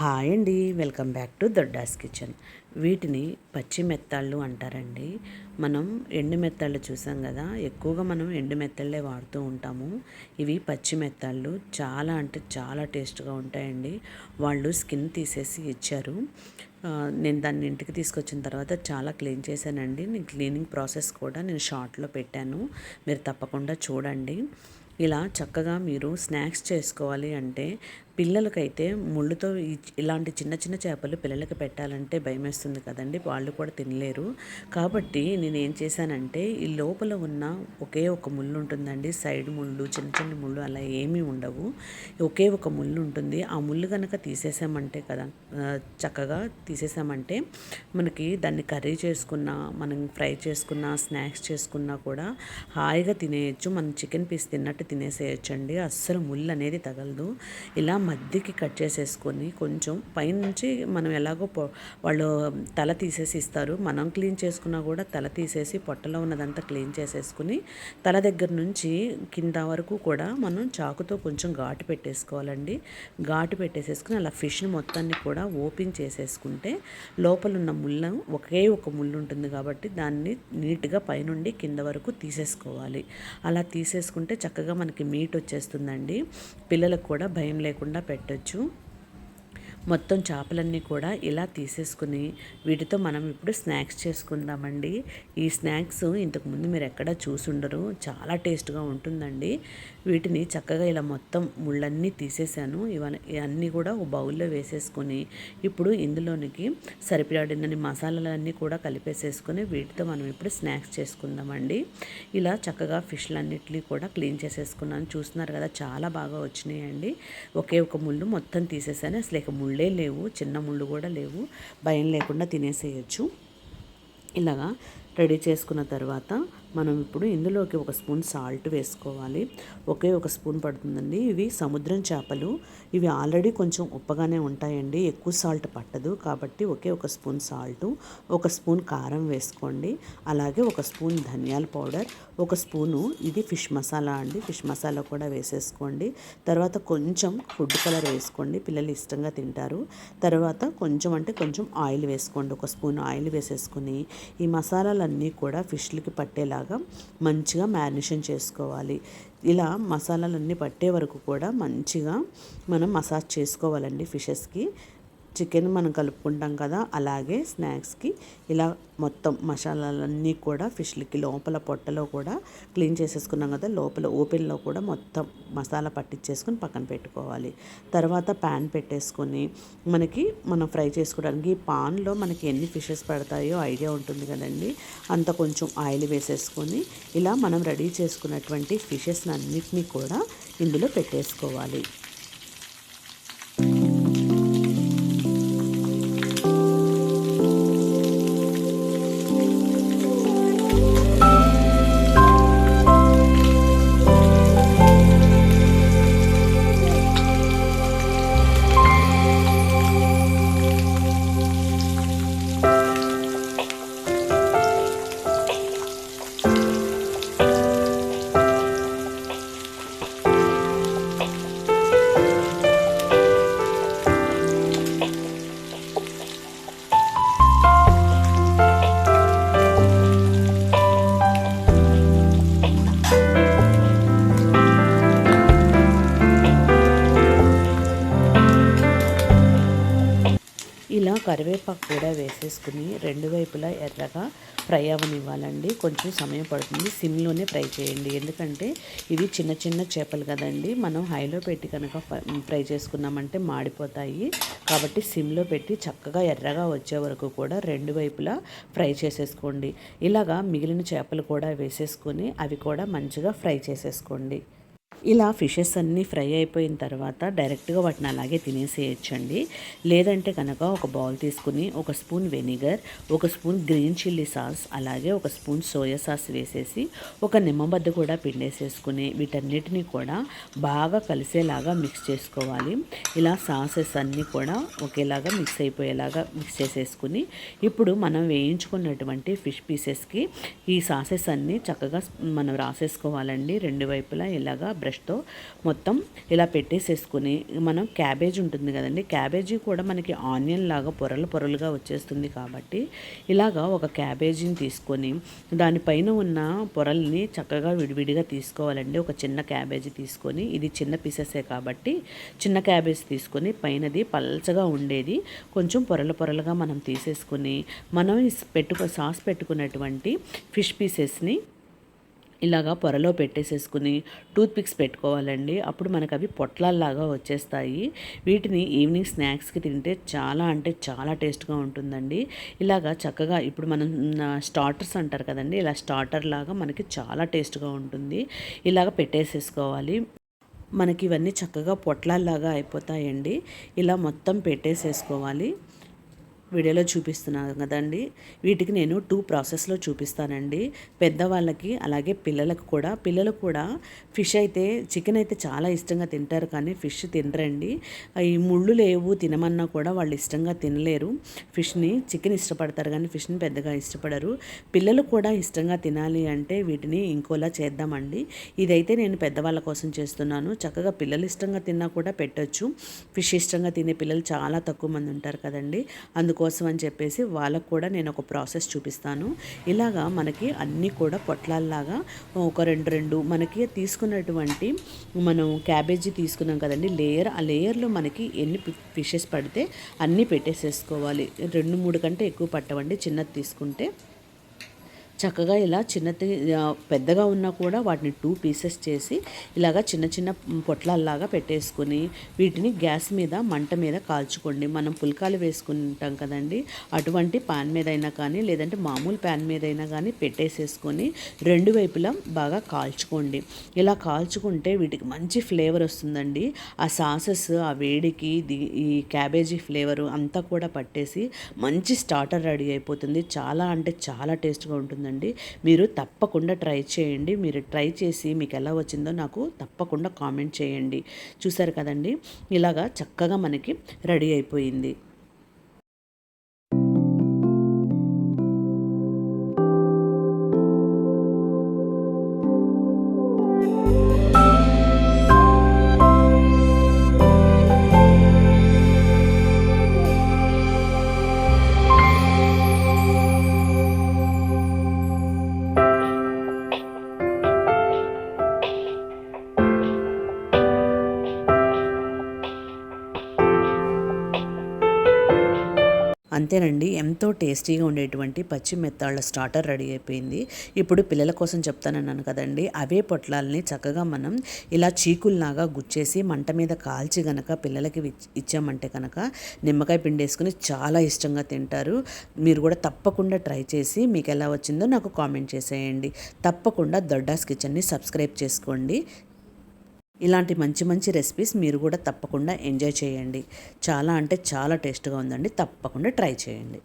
Hi అండి. Welcome back to Dodda's kitchen. వీటిని పచ్చి మెత్తాళ్ళు అంటారండి. మనం ఎండు మెత్తాళ్ళు చూసాం కదా ఎక్కువగా మనం ఎండు మెత్తళ్ళే వాడుతూ ఉంటాము. ఇవి పచ్చి మెత్తాళ్ళు చాలా అంటే చాలా టేస్ట్గా ఉంటాయండి. వాళ్ళు స్కిన్ తీసేసి ఇచ్చారు. నేను దాన్ని ఇంటికి తీసుకొచ్చిన తర్వాత చాలా క్లీన్ చేశానండి. నేను క్లీనింగ్ ప్రాసెస్ కూడా నేను షార్ట్లో పెట్టాను. మీరు తప్పకుండా చూడండి. ఇలా చక్కగా మీరు స్నాక్స్ చేసుకోవాలి అంటే పిల్లలకైతే ముళ్ళుతో ఇలాంటి చిన్న చిన్న చేపలు పిల్లలకి పెట్టాలంటే భయం వేస్తుంది కదండి. వాళ్ళు కూడా తినలేరు. కాబట్టి నేను ఏం చేశానంటే ఈ లోపల ఉన్న ఒకే ఒక ముళ్ళు ఉంటుందండి. సైడ్ ముళ్ళు చిన్న చిన్న ముళ్ళు అలా ఏమీ ఉండవు. ఒకే ఒక ముళ్ళు ఉంటుంది. ఆ ముళ్ళు కనుక తీసేసామంటే కదా చక్కగా తీసేసామంటే మనకి దాన్ని కర్రీ చేసుకున్నా మనం ఫ్రై చేసుకున్నా స్నాక్స్ చేసుకున్నా కూడా హాయిగా తినేయచ్చు. మనం చికెన్ పీస్ తిన్నట్టు తినేసేయచ్చు అండి అస్సలు ముళ్ళు అనేది తగలదు. ఇలా మధ్యకి కట్ చేసేసుకొని కొంచెం పైనుంచి మనం ఎలాగో వాళ్ళు తల తీసేసి ఇస్తారు. మనం క్లీన్ చేసుకున్నా కూడా తల తీసేసి పొట్టలో ఉన్నదంతా క్లీన్ చేసేసుకుని తల దగ్గర నుంచి కింద వరకు కూడా మనం చాకుతో కొంచెం ఘాటు పెట్టేసుకోవాలండి. ఘాటు పెట్టేసేసుకుని అలా ఫిష్ని మొత్తాన్ని కూడా ఓపెన్ చేసేసుకుంటే లోపల ఉన్న ముళ్ళ ఒకే ఒక ముళ్ళు ఉంటుంది కాబట్టి దాన్ని నీట్గా పైనుండి కింద వరకు తీసేసుకోవాలి. అలా తీసేసుకుంటే చక్కగా మనకి మీట్ వచ్చేస్తుందండి. పిల్లలకు కూడా భయం లేకుండా పెట్టొచ్చు. మొత్తం చేపలన్నీ కూడా ఇలా తీసేసుకుని వీటితో మనం ఇప్పుడు స్నాక్స్ చేసుకుందామండి. ఈ స్నాక్స్ ఇంతకుముందు మీరు ఎక్కడ చూసుండరు. చాలా టేస్ట్గా ఉంటుందండి. వీటిని చక్కగా ఇలా మొత్తం ముళ్ళన్నీ తీసేసాను. ఇవన్నీ ఇవన్నీ కూడా ఒక బౌల్లో వేసేసుకొని ఇప్పుడు ఇందులోనికి సరిపడినన్ని మసాలాలన్నీ కూడా కలిపేసేసుకొని వీటితో మనం ఇప్పుడు స్నాక్స్ చేసుకుందామండి. ఇలా చక్కగా ఫిష్లన్నిటిని కూడా క్లీన్ చేసేసుకున్నాను. చూస్తున్నారు కదా చాలా బాగా వచ్చినాయండి. ఒకే ఒక ముళ్ళు మొత్తం తీసేసాను. అసలు ఇక ముళ్ళే లేవు చిన్న ముళ్ళు కూడా లేవు. భయం లేకుండా తినేసేయచ్చు. ఇలాగా రెడీ చేసుకున్న తర్వాత మనం ఇప్పుడు ఇందులోకి ఒక స్పూన్ సాల్ట్ వేసుకోవాలి. ఒకే ఒక స్పూన్ పడుతుందండి. ఇవి సముద్రం చేపలు. ఇవి ఆల్రెడీ కొంచెం ఉప్పగానే ఉంటాయండి. ఎక్కువ సాల్ట్ పట్టదు. కాబట్టి ఒకే ఒక స్పూన్ సాల్ట్ ఒక స్పూన్ కారం వేసుకోండి. అలాగే ఒక స్పూన్ ధనియాల పౌడర్ ఒక స్పూను ఇది ఫిష్ మసాలా అండి. ఫిష్ మసాలా కూడా వేసేసుకోండి. తర్వాత కొంచెం ఫుడ్ కలర్ వేసుకోండి. పిల్లలు ఇష్టంగా తింటారు. తర్వాత కొంచెం అంటే కొంచెం ఆయిల్ వేసుకోండి. ఒక స్పూన్ ఆయిల్ వేసేసుకుని ఈ అన్నీ కూడా ఫిష్లకి పట్టేలాగా మంచిగా మ్యారినేషన్ చేసుకోవాలి. ఇలా మసాలాలన్నీ పట్టే వరకు కూడా మంచిగా మనం మసాజ్ చేసుకోవాలండి ఫిషెస్కి. చికెన్ మనం కలుపుకుంటాం కదా అలాగే స్నాక్స్కి ఇలా మొత్తం మసాలాలన్నీ కూడా ఫిష్లకి లోపల పొట్టలో కూడా క్లీన్ చేసేసుకున్నాం కదా లోపల ఓపెన్లో కూడా మొత్తం మసాలా పట్టించేసుకొని పక్కన పెట్టుకోవాలి. తర్వాత ప్యాన్ పెట్టేసుకొని మనకి మనం ఫ్రై చేసుకోవడానికి పాన్లో మనకి ఎన్ని ఫిషెస్ పడతాయో ఐడియా ఉంటుంది కదండి. అంత కొంచెం ఆయిల్ వేసేసుకొని ఇలా మనం రెడీ చేసుకున్నటువంటి ఫిషెస్ అన్నిటినీ కూడా ఇందులో పెట్టేసుకోవాలి. కరివేపాకు కూడా వేసేసుకుని రెండు వైపులా ఎర్రగా ఫ్రై అవ్వనివ్వాలండి కొంచెం సమయం పడుతుంది. సిమ్లోనే ఫ్రై చేయండి. ఎందుకంటే ఇవి చిన్న చిన్న చేపలు కదండి. మనం హైలో పెట్టి కనుక ఫ్రై చేసుకున్నామంటే మాడిపోతాయి. కాబట్టి సిమ్లో పెట్టి చక్కగా ఎర్రగా వచ్చే వరకు కూడా రెండు వైపులా ఫ్రై చేసేసుకోండి. ఇలాగా మిగిలిన చేపలు కూడా వేసేసుకొని అవి కూడా మంచిగా ఫ్రై చేసేసుకోండి. ఇలా ఫిషెస్ అన్నీ ఫ్రై అయిపోయిన తర్వాత డైరెక్ట్గా వాటిని అలాగే తినేసేయచ్చండి. లేదంటే కనుక ఒక బౌల్ తీసుకుని ఒక స్పూన్ వెనిగర్ ఒక స్పూన్ గ్రీన్ చిల్లీ సాస్ అలాగే ఒక స్పూన్ సోయా సాస్ వేసేసి ఒక నిమ్మబద్ద కూడా పిండేసేసుకుని వీటన్నిటిని కూడా బాగా కలిసేలాగా మిక్స్ చేసుకోవాలి. ఇలా సాసెస్ అన్నీ కూడా ఒకేలాగా మిక్స్ అయిపోయేలాగా మిక్స్ చేసేసుకుని ఇప్పుడు మనం వేయించుకున్నటువంటి ఫిష్ పీసెస్కి ఈ సాసెస్ అన్నీ చక్కగా మనం రాసేసుకోవాలండి. రెండు వైపులా ఇలాగా బ్రష్ బ్రష్తో మొత్తం ఇలా పెట్టేసేసుకుని మనం క్యాబేజ్ ఉంటుంది కదండి. క్యాబేజీ కూడా మనకి ఆనియన్ లాగా పొరలు పొరలుగా వచ్చేస్తుంది కాబట్టి ఇలాగా ఒక క్యాబేజీని తీసుకొని దానిపైన ఉన్న పొరల్ని చక్కగా విడివిడిగా తీసుకోవాలండి. ఒక చిన్న క్యాబేజీ తీసుకొని ఇది చిన్న పీసెసే కాబట్టి చిన్న క్యాబేజ్ తీసుకొని పైనది పల్చగా ఉండేది కొంచెం పొరలు పొరలుగా మనం తీసేసుకుని మనం పెట్టుకో సాస్ పెట్టుకున్నటువంటి ఫిష్ పీసెస్ని ఇలాగా పొరలో పెట్టేసేసుకుని టూత్పిక్స్ పెట్టుకోవాలండి. అప్పుడు మనకు అవి పొట్లాల్లాగా వచ్చేస్తాయి. వీటిని ఈవినింగ్ స్నాక్స్కి తింటే చాలా అంటే చాలా టేస్ట్గా ఉంటుందండి. ఇలాగా చక్కగా ఇప్పుడు మనం స్టార్టర్స్ అంటారు కదండి ఇలా స్టార్టర్ లాగా మనకి చాలా టేస్ట్గా ఉంటుంది. ఇలాగ పెట్టేసేసుకోవాలి. మనకి ఇవన్నీ చక్కగా పొట్లాల్లాగా అయిపోతాయండి. ఇలా మొత్తం పెట్టేసేసుకోవాలి. వీడియోలో చూపిస్తున్నాను కదండి. వీటికి నేను టూ ప్రాసెస్లో చూపిస్తానండి. పెద్దవాళ్ళకి అలాగే పిల్లలకు కూడా. పిల్లలు కూడా ఫిష్ అయితే చికెన్ అయితే చాలా ఇష్టంగా తింటారు కానీ ఫిష్ తినరండి. ఈ ముళ్ళు లేవు తినమన్నా కూడా వాళ్ళు ఇష్టంగా తినలేరు. ఫిష్ని చికెన్ ఇష్టపడతారు కానీ ఫిష్ని పెద్దగా ఇష్టపడరు. పిల్లలు కూడా ఇష్టంగా తినాలి అంటే వీటిని ఇంకోలా చేద్దామండి. ఇదైతే నేను పెద్దవాళ్ళ కోసం చేస్తున్నాను. చక్కగా పిల్లలు ఇష్టంగా తిన్నా కూడా పెట్టచ్చు. ఫిష్ ఇష్టంగా తినే పిల్లలు చాలా తక్కువ మంది ఉంటారు కదండి. అందుకు కోసం అని చెప్పేసి వాళ్ళకు కూడా నేను ఒక ప్రాసెస్ చూపిస్తాను. ఇలాగా మనకి అన్నీ కూడా పొట్లాల్లాగా ఒక రెండు రెండు మనకి తీసుకున్నటువంటి మనం క్యాబేజీ తీసుకున్నాం కదండి. లేయర్ ఆ లేయర్లో మనకి ఎన్ని ఫిషెస్ పడితే అన్నీ పెట్టేసేసుకోవాలి. రెండు మూడు కంటే ఎక్కువ పట్టవండి చిన్నది తీసుకుంటే. చక్కగా ఇలా చిన్న పెద్దగా ఉన్నా కూడా వాటిని టూ పీసెస్ చేసి ఇలాగ చిన్న చిన్న పొట్లాల్లాగా పెట్టేసుకొని వీటిని గ్యాస్ మీద మంట మీద కాల్చుకోండి. మనం పుల్కాలు వేసుకుంటాం కదండి. అటువంటి పాన్ మీద అయినా కానీ లేదంటే మామూలు ప్యాన్ మీద అయినా కానీ పెట్టేసేసుకొని రెండు వైపులా బాగా కాల్చుకోండి. ఇలా కాల్చుకుంటే వీటికి మంచి ఫ్లేవర్ వస్తుందండి. ఆ సాసెస్ ఆ వేడికి ఈ క్యాబేజీ ఫ్లేవరు అంతా కూడా పట్టేసి మంచి స్టార్టర్ రెడీ అయిపోతుంది. చాలా అంటే చాలా టేస్ట్గా ఉంటుంది ఉంటుందండి. మీరు తప్పకుండా ట్రై చేయండి. మీరు ట్రై చేసి మీకు ఎలా వచ్చిందో నాకు తప్పకుండా కామెంట్ చేయండి. చూసారు కదండి? ఇలాగా చక్కగా మనకి రెడీ అయిపోయింది. అంతేనండి. ఎంతో టేస్టీగా ఉండేటువంటి పచ్చి మెత్తాళ్ళ స్టార్టర్ రెడీ అయిపోయింది. ఇప్పుడు పిల్లల కోసం చెప్తానన్నాను కదండి. అవే పొట్లాలని చక్కగా మనం ఇలా చీకుల్లాగా గుచ్చేసి మంట మీద కాల్చి గనక పిల్లలకి ఇచ్చామంటే కనుక నిమ్మకాయ పిండేసుకుని చాలా ఇష్టంగా తింటారు. మీరు కూడా తప్పకుండా ట్రై చేసి మీకు ఎలా వచ్చిందో నాకు కామెంట్ చేసేయండి. తప్పకుండా దొడ్డాస్ కిచెన్ని సబ్స్క్రైబ్ చేసుకోండి. ఇలాంటి మంచి మంచి రెసిపీస్ మీరు కూడా తప్పకుండా ఎంజాయ్ చేయండి. చాలా అంటే చాలా టేస్ట్గా ఉందండి. తప్పకుండా ట్రై చేయండి.